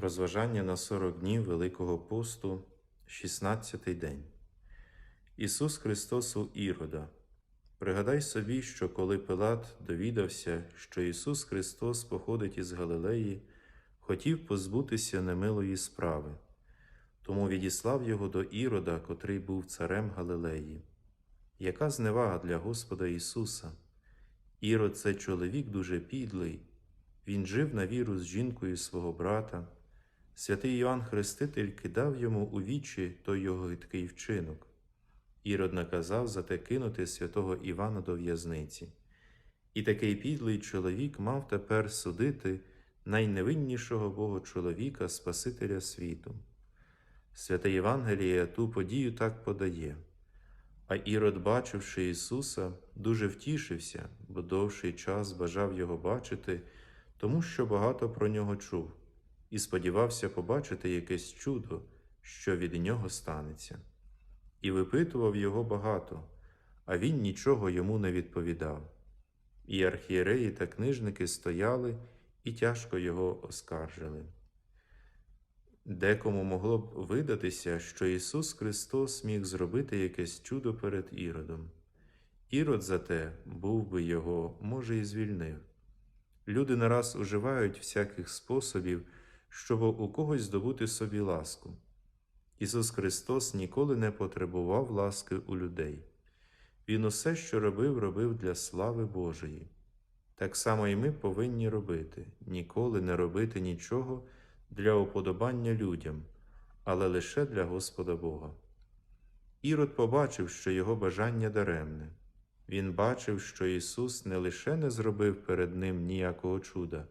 Розважання на 40 днів Великого посту, 16-й день. Ісус Христос у Ірода. Пригадай собі, що коли Пилат довідався, що Ісус Христос походить із Галилеї, хотів позбутися немилої справи, тому відіслав його до Ірода, котрий був царем Галилеї. Яка зневага для Господа Ісуса? Ірод це чоловік дуже підлий, він жив на віру з жінкою свого брата. Святий Іоанн Хреститель кидав йому у вічі той його гидкий вчинок. Ірод наказав зате кинути святого Івана до в'язниці. І такий підлий чоловік мав тепер судити найневиннішого Бога чоловіка, Спасителя світу. Святе Євангеліє ту подію так подає. А Ірод, бачивши Ісуса, дуже втішився, бо довший час бажав його бачити, тому що багато про нього чув, і сподівався побачити якесь чудо, що від нього станеться. І випитував його багато, а він нічого йому не відповідав. І архієреї та книжники стояли і тяжко його оскаржили. Декому могло б видатися, що Ісус Христос міг зробити якесь чудо перед Іродом. Ірод зате був би його, може, і звільнив. Люди нараз уживають всяких способів, щоб у когось здобути собі ласку. Ісус Христос ніколи не потребував ласки у людей. Він усе, що робив, робив для слави Божої. Так само і ми повинні робити, ніколи не робити нічого для уподобання людям, але лише для Господа Бога. Ірод побачив, що його бажання даремне. Він бачив, що Ісус не лише не зробив перед Ним ніякого чуда,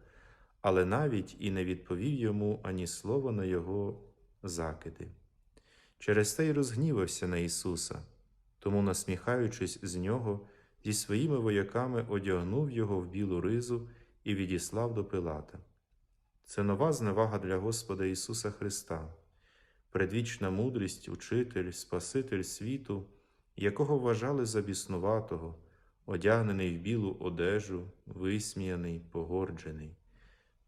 але навіть і не відповів йому ані слова на Його закиди. Через те й розгнівався на Ісуса, тому, насміхаючись з нього, зі своїми вояками одягнув його в білу ризу і відіслав до Пилата. Це нова зневага для Господа Ісуса Христа, предвічна мудрість, учитель, Спаситель світу, якого вважали за біснуватого, одягнений в білу одежу, висміяний, погорджений.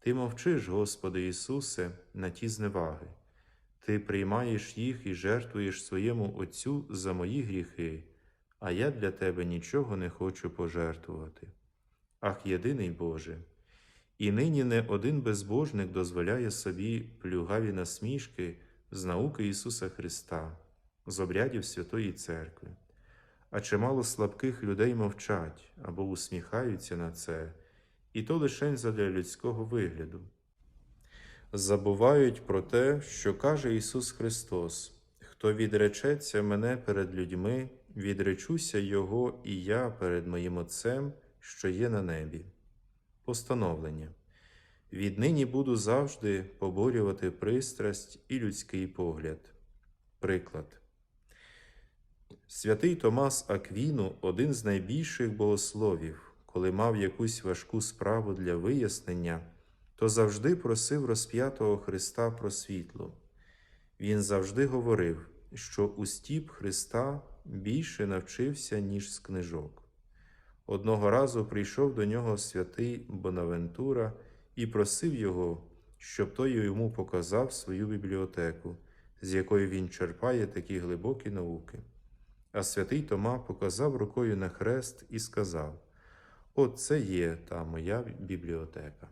Ти мовчиш, Господи Ісусе, на ті зневаги. Ти приймаєш їх і жертвуєш своєму Отцю за мої гріхи, а я для Тебе нічого не хочу пожертвувати. Ах, єдиний Боже! І нині не один безбожник дозволяє собі плюгаві насмішки з науки Ісуса Христа, з обрядів Святої Церкви. А чимало слабких людей мовчать або усміхаються на це, і то лише задля людського вигляду. Забувають про те, що каже Ісус Христос: Хто відречеться мене перед людьми, відречуся Його і я перед моїм Отцем, що є на небі. Постановлення. Віднині буду завжди поборювати пристрасть і людський погляд. Приклад. Святий Томас Аквіну один з найбільших богословів, коли мав якусь важку справу для вияснення, то завжди просив розп'ятого Христа про світло. Він завжди говорив, що у стіп Христа більше навчився, ніж з книжок. Одного разу прийшов до нього святий Бонавентура і просив його, щоб той йому показав свою бібліотеку, з якої він черпає такі глибокі науки. А святий Тома показав рукою на хрест і сказав: От це є та моя бібліотека.